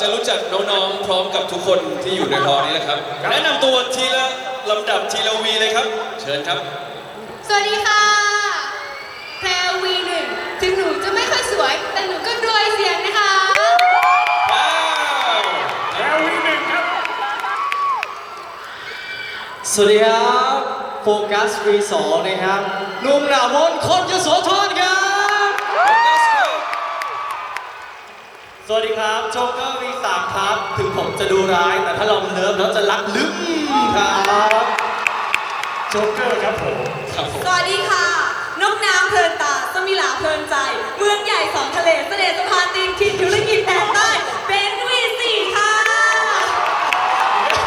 จะรู้จักน้องๆ พร้อมกับทุกคนที่อยู่ในฮอลล์นี้แหละครับ แนะนำตัวทีละลำดับทีละวีเลยครับ เชิญครับ สวัสดีค่ะ แพรวีหนึ่งถึงหนูจะไม่ค่อยสวย แต่หนูก็รวยเสียงนะคะ ว้าวแล้ววีหนึ่งครับ สวัสดีครับ โฟกัสวีสองนะครับหนุ่มหนามนคนยโสธรครับ สวัสดีครับโจ๊กเกอร์วีสามครับ ถึงผมจะดูร้าย แต่ถ้าเราเลิฟแล้วจะรักลึกครับโจ๊กเกอร์ครับผมครับผมสวัสดีค่ะ นกน้ำเพลินตาสมิลาเพลินใจ เมืองใหญ่สองทะเลเสน่ห์สะพานตีนทินธุรกิจแดนใต้เป็นวีสี่ค่ะ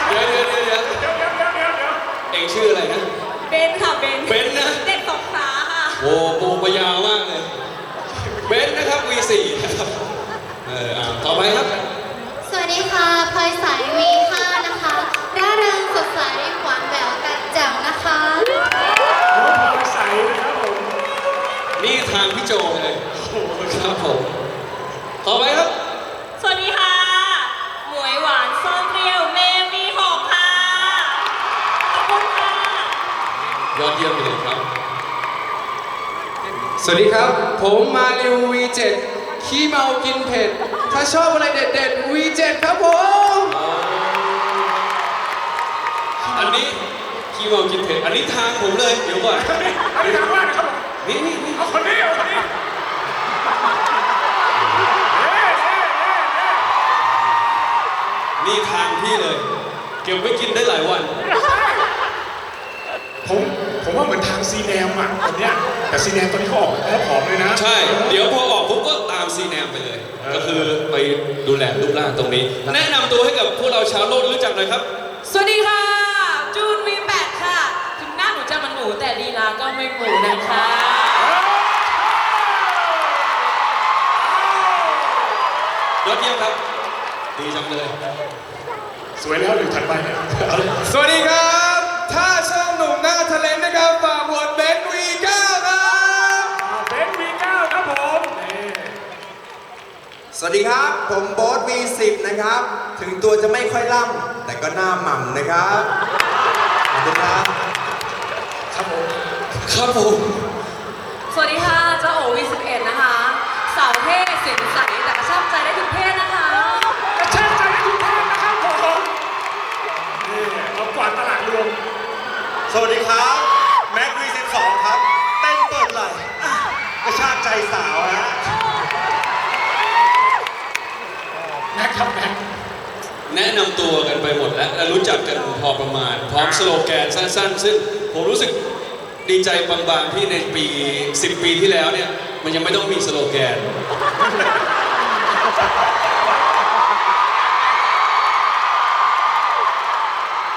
เดี๋ยวเดี๋ยวเดี๋ยวเดี๋ยวเดี๋ยวเดี๋ยวเดี๋ยวเดี๋ยวเดี๋ยวเองชื่ออะไรนะเบนค่ะเบนเบนนะเด็กสงขลาค่ะโอ้ปูปยาวมากเลยเบนซ์นะครับ V4 นะครับ เอออ่าต่อไปครับ สวัสดีค่ะพลอยสายวีห้านะคะ ร่าเริงสดใสหวานแหววแต่แจ๋วนะคะ น้องพลอยใสนะครับผมนี่ทางพี่โจเลยครับผม ต่อไปครับ สวัสดีค่ะ หมวยหวานส้มเปรี้ยวเมมีหกค่ะ ขอบคุณค่ะ ยอดเยี่ยมไปเลยครับ สวัสดีครับ ผมมาริว V7 ขี้เมากินเผ็ด ถ้าชอบอะไรเด็ดๆ V7 ครับผม อันนี้คีย์เวิร์ดกินเผ็ดอันนี้ทางผมเลยเดี๋ยวก่อนอันนี้ทางว่างนะครับผมนี่นี่นี่เอาคนนี้เอาคนนี้เอ๊ะเอ๊ะเอ๊ะเอ๊ะนี่ทางพี่เลย เก็บไว้กินได้หลายวัน ผมผมว่าเหมือนทางซีแนมอะตอนเนี้ยแต่ซีแนมตอนนี้เขาออกแล้วผอมเลยนะ ใช่ เดี๋ยวพอออกปุ๊บก็ตาม ซีแนมไปเลย ก็คือไปดูแลรูปร่างตรงนี้ แนะนำตัวให้กับพวกเราชาวโลกรู้จักหน่อยครับ สวัสดีค่ะ จูนวีแปดค่ะ ถึงหน้าหนูจะมันหนูแต่ลีลาก็ไม่หมูนะคะ ยอดเยี่ยมครับ ดีจังเลย สวยแล้วหรือถัดไปเนี่ยเอาเลย สวัสดีครับ ถ้าชอบหนุ่มหน้าทะเลนนะครับฝากบทเบนซ์ V9 ครับ เบนวีเก้าครับผมนี่ สวัสดีครับ ผมโบ๊ท V10 นะครับ ถึงตัวจะไม่ค่อยล่ำแต่ก็หน้าหม่ำนะครับขอบคุณครับครับผมครับผมสวัสดีค่ะเจ้าโอวีสิบเอ็ดนะคะ สาวเท่เสียงใสแต่กระชากใจได้ทุกเพศนะคะ กระชากใจให้ทุกท่านนะครับผมนี่เรากวาดตลาดรวมสวัสดีครับ แม็ก V12 ครับ เต้นเปิดไหล่อะกระชากใจสาวฮะ แม็ก ครับแม็กแนะนำตัวกันไปหมดแล้วและรู้จักกันพอประมาณ พร้อมสโลแกนสั้น ๆ ซึ่งผมรู้สึกดีใจบางๆที่ในปี 10 ปีที่แล้วเนี่ย มันยังไม่ต้องมีสโลแกน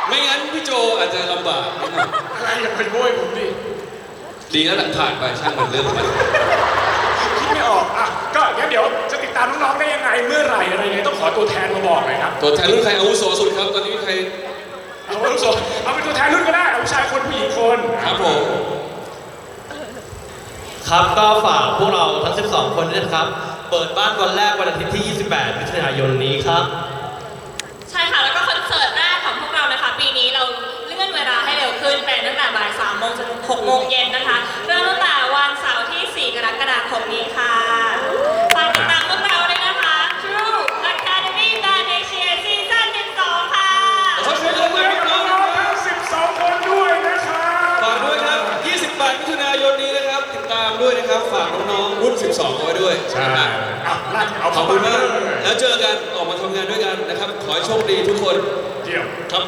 ไม่งั้นพี่โจอาจจะลำบากนิดหน่อย อะไรอย่าไปโบยผมดิ ดีแล้วหลังผ่านไปช่างมันเรื่องมัน คิดไม่ออก อะ ก็งั้นเดี๋ยวจะติดตามน้องๆได้ยังไงเมื่อไหร่อะไรยังไงต้องขอตัวแทนมาบอกหน่อยครับตัวแทนรุ่นใครอาวุโสสุดครับ ตอนนี้มีใครเอาอาวุโสเอาเป็นตัวแทนรุ่นก็ได้เอาผู้ชายคนผู้หญิงคนครับผมครับก็ฝากพวกเราทั้ง 12 คนด้วยนะครับ เปิดบ้านวันแรกวันอาทิตย์ที่ 28 มิถุนายนนี้ครับ ใช่ค่ะ แล้วก็คอนเสิร์ตแรกของพวกเรานะคะ ปีนี้เราเลื่อนเวลาให้เร็วขึ้นเป็นตั้งแต่บ่าย3โมงจนถึง6โมงเย็นนะคะ เริ่มตั้งแต่วันเสาร์ที่ 4 กรกฎาคมนี้ค่ะ ฝากน้องๆรุ่น 12เอาไว้ด้วยใช่ นะครับเอาไล่เอาขอบคุณมากเลยแล้วเจอกัน ออกมาทำงานด้วยกันนะครับ ขอให้โชคดีทุกคนเกี่ยว ครับ